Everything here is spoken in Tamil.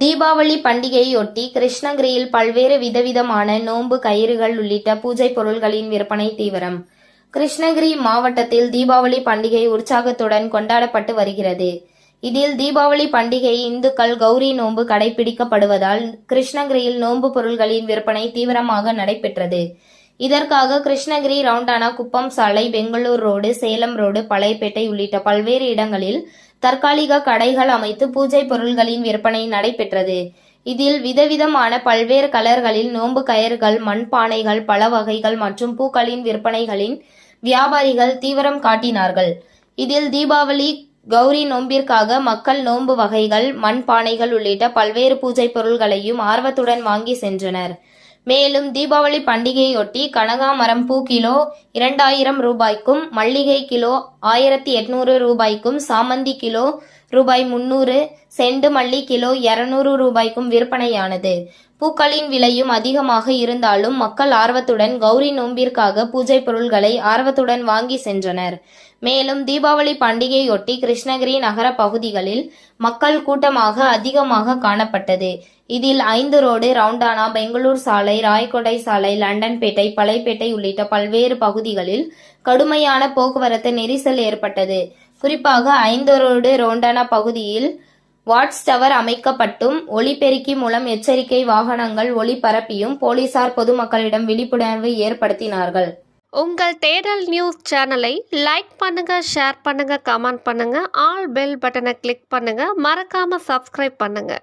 தீபாவளி பண்டிகையொட்டி கிருஷ்ணகிரியில் பல்வேறு விதவிதமான நோன்பு கயிறுகள் உள்ளிட்ட பூஜை பொருள்களின் விற்பனை தீவிரம். கிருஷ்ணகிரி மாவட்டத்தில் தீபாவளி பண்டிகை உற்சாகத்துடன் கொண்டாடப்பட்டு வருகிறது. இதில் தீபாவளி பண்டிகை இந்துக்கள் கௌரி நோன்பு கடைபிடிக்கப்படுவதால் கிருஷ்ணகிரியில் நோன்பு பொருள்களின் விற்பனை தீவிரமாக நடைபெற்றது. இதற்காக கிருஷ்ணகிரி ரவுண்டானா குப்பம் சாலை பெங்களூர் ரோடு சேலம் ரோடு பழையப்பேட்டை உள்ளிட்ட பல்வேறு இடங்களில் தற்காலிக கடைகள் அமைத்து பூஜை பொருள்களின் விற்பனை நடைபெற்றது. இதில் விதவிதமான பல்வேறு கலர்களில் நோன்பு கயர்கள் மண்பானைகள் பல வகைகள் மற்றும் பூக்களின் விற்பனைகளின் வியாபாரிகள் தீவிரம் காட்டினார்கள். இதில் தீபாவளி கௌரி நோம்பிற்காக மக்கள் நோன்பு வகைகள் மண்பானைகள் உள்ளிட்ட பல்வேறு பூஜை பொருள்களையும் ஆர்வத்துடன் வாங்கி சென்றனர். மேலும் தீபாவளி பண்டிகையொட்டி கனகாமரம் பூ கிலோ இரண்டாயிரம் ரூபாய்க்கும் மல்லிகை கிலோ ஆயிரத்தி எட்நூறு ரூபாய்க்கும் சாமந்தி கிலோ ரூபாய் முன்னூறு செண்டு மல்லி கிலோ இருநூறு ரூபாய்க்கும் விற்பனையானது. பூக்களின் விலையும் அதிகமாக இருந்தாலும் மக்கள் ஆர்வத்துடன் கௌரி நோம்பிற்காக பூஜை பொருள்களை ஆர்வத்துடன் வாங்கி சென்றனர். மேலும் தீபாவளி பண்டிகையொட்டி கிருஷ்ணகிரி நகர பகுதிகளில் மக்கள் கூட்டமாக அதிகமாக காணப்பட்டது. இதில் ஐந்து ரோடு ரவுண்டானா பெங்களூர் சாலை ராயக்கோட்டை சாலை லண்டன்பேட்டை பழைப்பேட்டை உள்ளிட்ட பல்வேறு பகுதிகளில் கடுமையான போக்குவரத்து நெரிசல் ஏற்பட்டது. குறிப்பாக ஐந்து ரோடு ரவுண்டானா பகுதியில் வாட்ச் டவர் அமைக்கப்பட்டும் ஒலிபெருக்கி மூலம் எச்சரிக்கை வாகனங்கள் ஒளிபரப்பியும் போலீசார் பொதுமக்களிடம் விழிப்புணர்வு ஏற்படுத்தினார்கள். உங்கள் தேடல் நியூஸ் சேனலை லைக் பண்ணுங்க ஷேர் பண்ணுங்க கமெண்ட் பண்ணுங்க ஆல் பெல் பட்டனை கிளிக் பண்ணுங்க மறக்காம சப்ஸ்கிரைப் பண்ணுங்க.